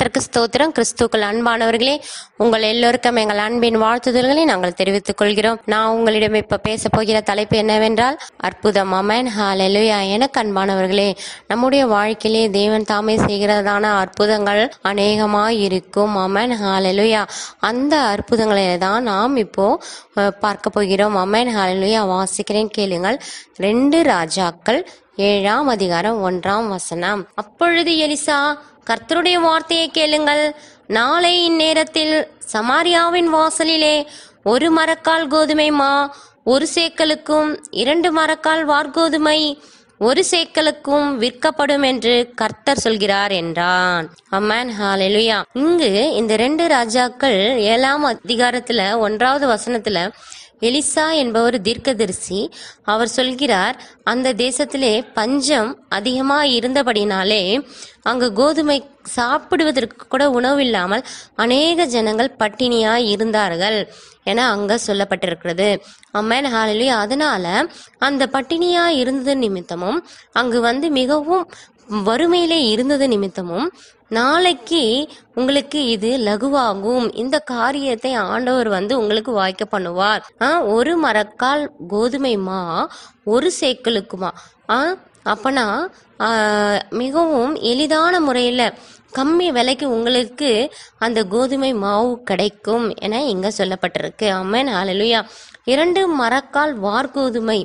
கர்த்தருக்கு ஸ்தோத்திரம். கிறிஸ்துக்கள் அன்பானவர்களே உங்கள் எல்லோருக்கும் எங்கள் அன்பின் வாழ்த்துதல்களை நாங்கள் தெரிவித்துக் கொள்கிறோம். நான் உங்களிடம் இப்ப பேச போகிற தலைப்பு என்னவென்றால் அற்புதம். அமேன் ஹalleluya. எனக்கு அன்பானவர்களே நம்முடைய வாழ்க்கையிலே தேவன் தாமே செய்கிறதான அற்புதங்கள் அநேகமாக இருக்கும். அமேன் ஹalleluya. அந்த அற்புதங்களை தான் நாம் இப்போ பார்க்க போகிறோம். அமேன் ஹalleluya. வாசிக்கிறேன் கேளுங்கள். ரெண்டு ராஜாக்கள் ஏழாம் அதிகாரம் ஒன்றாம் வசனம். அப்பொழுது எலிசா கர்த்தருடைய வார்த்தையை கேளுங்கள். நாளை இந்நேரத்தில் சமாரியாவின் வாசலிலே ஒரு மரக்கால் கோதுமை மா ஒரு சேக்கலுக்கும் இரண்டு மரக்கால் வார்கோதுமை ஒரு சேக்கலுக்கும் விற்கப்படும் என்று கர்த்தர் சொல்கிறார் என்றான். அம்மன் ஹalleluya. இங்கு இந்த ரெண்டு ராஜாக்கள் ஏழாம் அதிகாரத்துல ஒன்றாவது வசனத்துல எலிசா என்பவர் தீர்க்கதரிசி. அவர் சொல்கிறார் அந்த தேசத்திலே பஞ்சம் அதிகமாக இருந்தபடினாலே அங்கு கோதுமை சாப்பிடுவதற்கு கூட உணவு இல்லாமல் அநேக ஜனங்கள் பட்டினியாக இருந்தார்கள் என அங்க சொல்லப்பட்டிருக்கிறது. அம்மன் ஹாலிலி அதனால அந்த பட்டினியாக இருந்தது நிமித்தமும் அங்கு வந்து மிகவும் வறுமையிலே இருந்தது நிமித்தமும் நாளைக்கு உங்களுக்கு இது லகுவாகும். இந்த காரியத்தை ஆண்டவர் வந்து உங்களுக்கு வாய்க்க பண்ணுவார். ஆ, ஒரு மரக்கால் கோதுமை மா ஒரு சேக்கலுக்குமா ஆ அப்பனா மிகவும் எளிதான முறையில் கம்மி விலைக்கு உங்களுக்கு அந்த கோதுமை மாவு கிடைக்கும் என இங்கே சொல்லப்பட்டிருக்கு. அம்மன் அலலுயா இரண்டு மரக்கால் வார்கோதுமை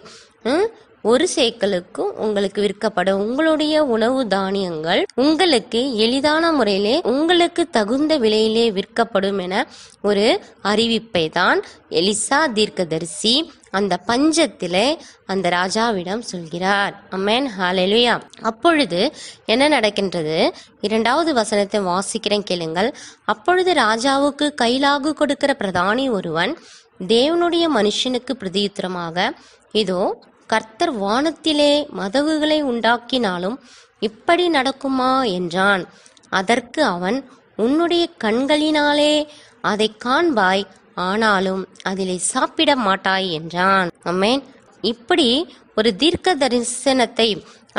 ஒரு சேக்கலுக்கும் உங்களுக்கு விற்கப்படும் உங்களுடைய உணவு தானியங்கள் உங்களுக்கு எளிதான முறையிலே உங்களுக்கு தகுந்த விலையிலே விற்கப்படும் என ஒரு அறிவிப்பை தான் எலிசா தீர்க்கதரிசி அந்த பஞ்சத்திலே அந்த ராஜாவிடம் சொல்கிறார். அம்மேன் ஹாலெலுயா அப்பொழுது என்ன நடக்கின்றது? இரண்டாவது வசனத்தை வாசிக்கிறேன் கேளுங்கள். அப்பொழுது ராஜாவுக்கு கைலாகு கொடுக்கிற பிரதானி ஒருவன் தேவனுடைய மனுஷனுக்கு பிரதியுத்திரமாக இதோ கர்த்தர் வானத்திலே மதகுகளை உண்டாக்கினாலும் இப்படி நடக்குமா என்றான். அதற்கு அவன் உன்னுடைய கண்களினாலே அதை காண்பாய் ஆனாலும் அதிலே சாப்பிட மாட்டாய் என்றான். அம்மேன் இப்படி ஒரு தீர்க்க தரிசனத்தை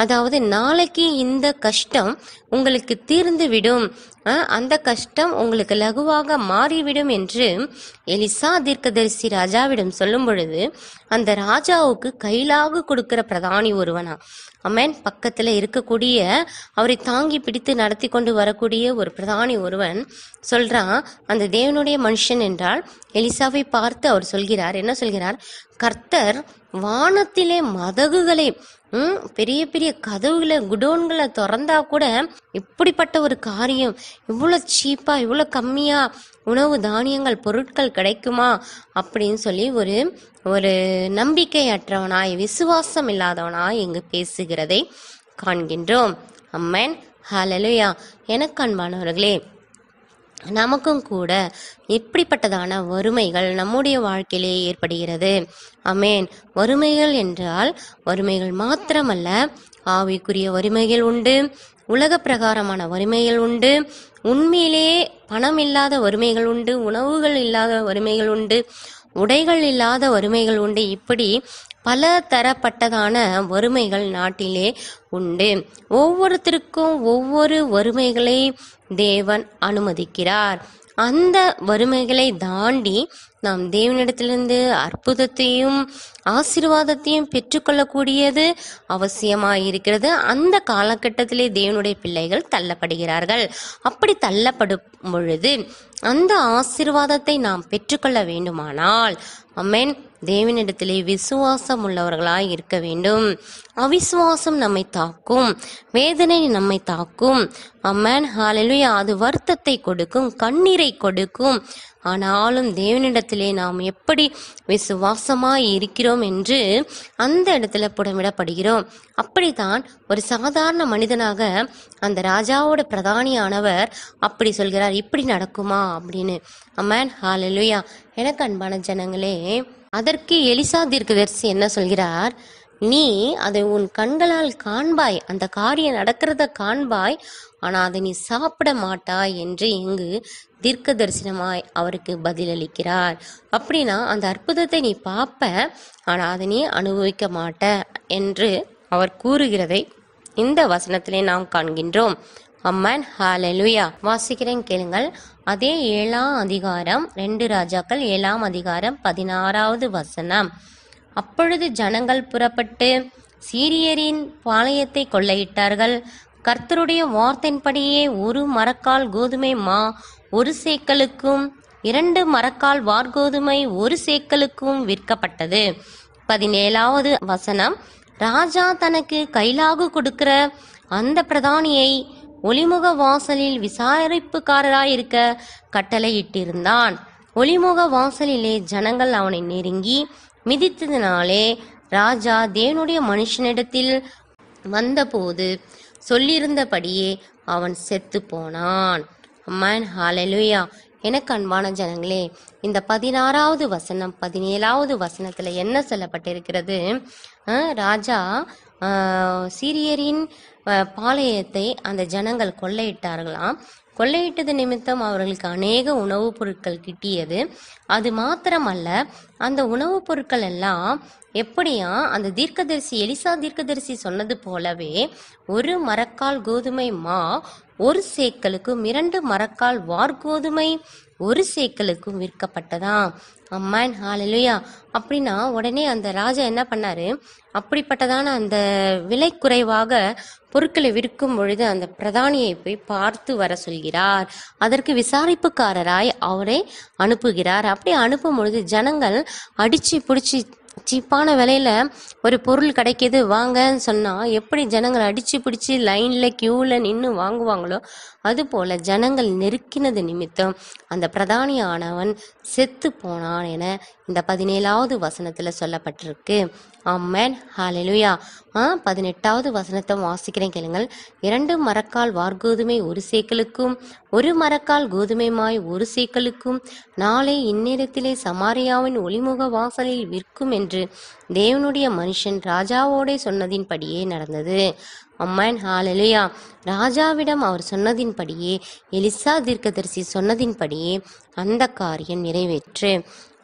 அதாவது நாளைக்கு இந்த கஷ்டம் உங்களுக்கு தீர்ந்து விடும் அந்த கஷ்டம் உங்களுக்கு லகுவாக மாறிவிடும் என்று எலிசா தீர்க்கதரிசி ராஜாவிடம் சொல்லும் பொழுது அந்த ராஜாவுக்கு கையிலாக கொடுக்கிற பிரதானி ஒருவனா. அமேன். பக்கத்துல இருக்கக்கூடிய அவரை தாங்கி பிடித்து நடத்தி கொண்டு வரக்கூடிய ஒரு பிரதானி ஒருவன் சொல்றான் அந்த தேவனுடைய மனுஷன் என்றால் எலிசாவை பார்த்து அவர் சொல்கிறார். என்ன சொல்கிறார்? கர்த்தர் வானத்திலே மதகுகளை ம், பெரிய பெரிய கதவுகளை குடோன்களை திறந்தா கூட இப்படிப்பட்ட ஒரு காரியம் இவ்வளோ சீப்பாக இவ்வளோ கம்மியாக உணவு தானியங்கள் பொருட்கள் கிடைக்குமா அப்படின்னு சொல்லி ஒரு ஒரு நம்பிக்கையற்றவனாய் விசுவாசம் இல்லாதவனாய் இங்கு பேசுகிறதை காண்கின்றோம். அம்மன். ஹலலுயா எனக்கு அன்பானவர்களே நமக்கும் கூட எப்படிப்பட்டதான வறுமைகள் நம்முடைய வாழ்க்கையிலே ஏற்படுகிறது? அமேன் வறுமைகள் என்றால் வறுமைகள் மாத்திரமல்ல ஆவிக்குரிய வறுமைகள் உண்டு உலக பிரகாரமான வறுமைகள் உண்டு உண்மையிலேயே பணம் இல்லாத வறுமைகள் உண்டு உணவுகள் இல்லாத வறுமைகள் உண்டு உடைகள் இல்லாத வறுமைகள் உண்டு. இப்படி பல தரப்பட்டதான வறுமைகள் நாட்டிலே உண்டு. ஒவ்வொருத்தருக்கும் ஒவ்வொரு வறுமைகளை தேவன் அனுமதிக்கிறார். அந்த வறுமைகளை தாண்டி நாம் தேவனிடத்திலிருந்து அற்புதத்தையும் ஆசீர்வாதத்தையும் பெற்றுக்கொள்ளக்கூடியது அவசியமாயிருக்கிறது. அந்த காலகட்டத்திலே தேவனுடைய பிள்ளைகள் தள்ளப்படுகிறார்கள். அப்படி தள்ளப்படும் பொழுது அந்த ஆசீர்வாதத்தை நாம் பெற்றுக்கொள்ள வேண்டுமானால் அம்மேன் தேவனிடத்திலே விசுவாசம் உள்ளவர்களாய் இருக்க வேண்டும். அவிசுவாசம் நம்மை தாக்கும். வேதனை நம்மை தாக்கும். அம்மன் ஹாலலுயா அது வருத்தத்தை கொடுக்கும். கண்ணீரை கொடுக்கும். ஆனாலும் தேவனிடத்திலே நாம் எப்படி விசுவாசமாய் இருக்கிறோம் என்று அந்த இடத்துல புடமிடப்படுகிறோம். அப்படித்தான் ஒரு சாதாரண மனிதனாக அந்த ராஜாவோட பிரதானியானவர் அப்படி சொல்கிறார். இப்படி நடக்குமா அப்படின்னு. அம்மன் ஹாலலுயா எனக்கு அன்பான ஜனங்களே அதற்கு எலிசா தீர்க்கதரிசி என்ன சொல்கிறார்? நீ அதை உன் கண்களால் காண்பாய். அந்த காரியம் நடக்கிறத காண்பாய். ஆனால் அதை நீ சாப்பிட மாட்டாய் என்று இங்கு தீர்க்க தரிசனமாய் அவருக்கு பதிலளிக்கிறார். அப்படின்னா அந்த அற்புதத்தை நீ பார்ப்ப ஆனால் அதை நீ அனுபவிக்க மாட்ட என்று அவர் கூறுகிறதை இந்த வசனத்திலே நாம் காண்கின்றோம். அம்மன் ஹாலலுயா வாசிக்கிறேன் கேளுங்கள். அதே ஏழாம் அதிகாரம் ரெண்டு ராஜாக்கள் ஏழாம் அதிகாரம் பதினாறாவது வசனம். அப்பொழுது ஜனங்கள் புறப்பட்டு சீரியரின் பாளையத்தை கொள்ளையிட்டார்கள். கர்த்தருடைய வார்த்தையின்படியே ஒரு மரக்கால் கோதுமை மா ஒரு சேக்கலுக்கும் இரண்டு மரக்கால் வார்கோதுமை ஒரு சேக்கலுக்கும் விற்கப்பட்டது. பதினேழாவது வசனம். ராஜா தனக்கு கைலாகு கொடுக்கிற அந்த பிரதானியை ஒளிமுக வாசலில் விசாரிப்புக்காரராயிருக்க கட்டளையிட்டிருந்தான். ஒளிமுக வாசலிலே ஜனங்கள் அவனை நெருங்கி மிதித்ததினாலே ராஜா தேவனுடைய மனுஷனிடத்தில் வந்தபோது சொல்லியிருந்தபடியே அவன் செத்து போனான் அம்மான் ஹாலலுயா எனக்கு அன்பான ஜனங்களே இந்த பதினாறாவது வசனம் பதினேழாவது வசனத்தில் என்ன சொல்லப்பட்டிருக்கிறது? ராஜா சீரியரின் பாளையத்தை அந்த ஜனங்கள் கொள்ளையிட்டார்களாம். கொள்ளையிட்டது நிமித்தம் அவர்களுக்கு அநேக உணவுப் பொருட்கள் கிட்டியது. அது மாத்திரமல்ல அந்த உணவுப் பொருட்கள் எல்லாம் எப்படியா அந்த தீர்க்கதரிசி எலிசா தீர்க்கதரிசி சொன்னது போலவே ஒரு மரக்கால் கோதுமை மா ஒரு சேக்கலுக்கும் இரண்டு மரக்கால் வார்கோதுமை ஒரு சேக்கலுக்கும் விற்கப்பட்டதாம் அம்மான் ஹாலலுயா அப்படின்னா உடனே அந்த ராஜா என்ன பண்ணாரு? அப்படிப்பட்டதான அந்த விலை குறைவாக பொருட்களை விற்கும் பொழுது அந்த பிரதானியை போய் பார்த்து வர சொல்கிறார். அதற்கு விசாரிப்புக்காரராய் அவரை அனுப்புகிறார். அப்படி அனுப்பும் பொழுது ஜனங்கள் அடிச்சு பிடிச்சி சீப்பான விலையில ஒரு பொருள் கிடைக்கிது வாங்கன்னு சொன்னா எப்படி ஜனங்கள் அடிச்சு பிடிச்சி லைன்ல கியூல நின்று வாங்குவாங்களோ அதுபோல ஜனங்கள் நெருக்கினது நிமித்தம் அந்த பிரதானியானவன் செத்து போனான் என இந்த பதினேழாவது வசனத்துல சொல்லப்பட்டிருக்கு. ஆமென். ஹாலெலுயா ஆ பதினெட்டாவது வசனத்தை வாசிக்கிறேன் கேளுங்கள். இரண்டு மரக்கால் வார்கோதுமை ஒரு சேக்கலுக்கும் ஒரு மரக்கால் கோதுமைமாய் ஒரு சேக்கலுக்கும் நாளை இந்நேரத்திலே சமாரியாவின் ஒளிமுக வாசலில் விற்கும் என்று தேவனுடைய மனுஷன் ராஜாவோடே சொன்னதின்படியே நடந்தது. அம்மன் ஹாலலையா. ராஜாவிடம் அவர் சொன்னதின்படியே எலிசா தீர்க்கதரிசி சொன்னதின்படியே அந்த காரியம் நிறைவேற்று.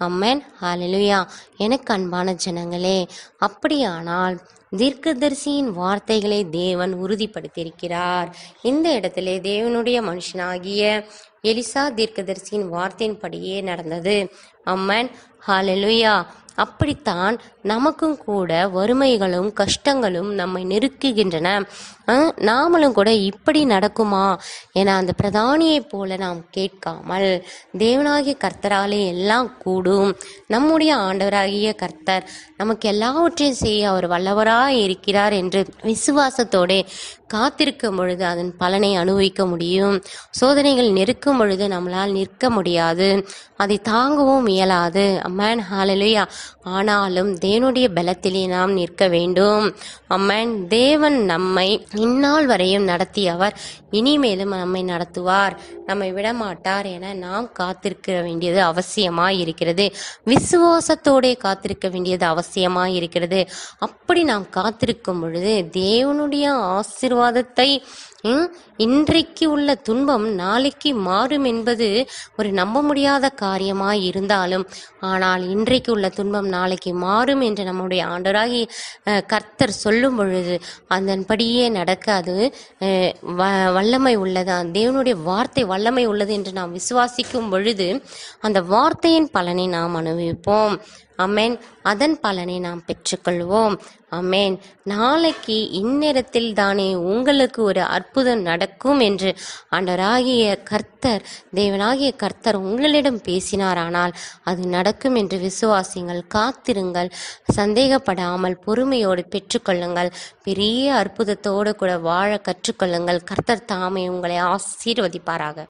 அம்மன் ஹாலலுயா எனக்கு அன்பான ஜனங்களே அப்படியானால் தீர்க்கதரிசியின் வார்த்தைகளை தேவன் உறுதிப்படுத்தியிருக்கிறார். இந்த இடத்திலே தேவனுடைய மனுஷனாகிய எலிசா தீர்க்கதரிசியின் வார்த்தையின்படியே நடந்தது. அம்மன் ஹாலலுயா அப்படித்தான் நமக்கும் கூட வறுமைகளும் கஷ்டங்களும் நம்மை நெருக்குகின்றன. நாமளும் கூட இப்படி நடக்குமா என அந்த பிரதானியைப் போல நாம் கேட்காமல் தேவனாகிய கர்த்தராலே எல்லாம் கூடும். நம்முடைய ஆண்டவராகிய கர்த்தர் நமக்கு எல்லாவற்றையும் செய்ய அவர் வல்லவராய் இருக்கிறார் என்று விசுவாசத்தோடே காத்திருக்கும் பொழுது அதன் பலனை அனுபவிக்க முடியும். சோதனைகள் நெருக்கும் பொழுது நம்மளால் நிற்க முடியாது. அதை தாங்கவும் இயலாது. அம்மன் ஹாலலுயா ஆனாலும் தேவனுடைய பலத்திலே நாம் நிற்க வேண்டும். அம்மன் தேவன் நம்மை இந்நாள் வரையும் நடத்தியவர். இனிமேலும் நம்மை நடத்துவார். நம்மை விடமாட்டார் என நாம் கா காத்திருக்க வேண்டியது அவசியமா இருக்கிறது. விசுவாசத்தோடே காத்திருக்க வேண்டியது அவசியமா இருக்கிறது. அப்படி நாம் காத்திருக்கும் பொழுது தேவனுடைய ஆசிர்வாதத்தை இன்றைக்கு உள்ள துன்பம் நாளைக்கு மாறும் என்பது ஒரு நம்ப முடியாத காரியமாய் இருந்தாலும் ஆனால் இன்றைக்கு உள்ள துன்பம் நாளைக்கு மாறும் என்று நம்முடைய ஆண்டராகி கர்த்தர் சொல்லும் பொழுது அதன்படியே நடக்க அது வ- வல்லமை உள்ளதா? தேவனுடைய வார்த்தை வல்லமை உள்ளது என்று நாம் விசுவாசிக்கும் பொழுது அந்த வார்த்தையின் பலனை நாம் அனுபவிப்போம். அமேன் அதன் பலனை நாம் பெற்றுக்கொள்வோம். அமேன் நாளைக்கு இந்நேரத்தில் தானே உங்களுக்கு ஒரு அற்புதம் நடக்கும் என்று ஆண்டவராகிய கர்த்தர் தேவனாகிய கர்த்தர் உங்களிடம் பேசினாரானால் அது நடக்கும் என்று விசுவாசிங்கள் காத்திருங்கள். சந்தேகப்படாமல் பொறுமையோடு பெற்றுக்கொள்ளுங்கள். பெரிய அற்புதத்தோடு கூட வாழ கற்றுக்கொள்ளுங்கள். கர்த்தர் தாமே உங்களை ஆசீர்வதிப்பாராக.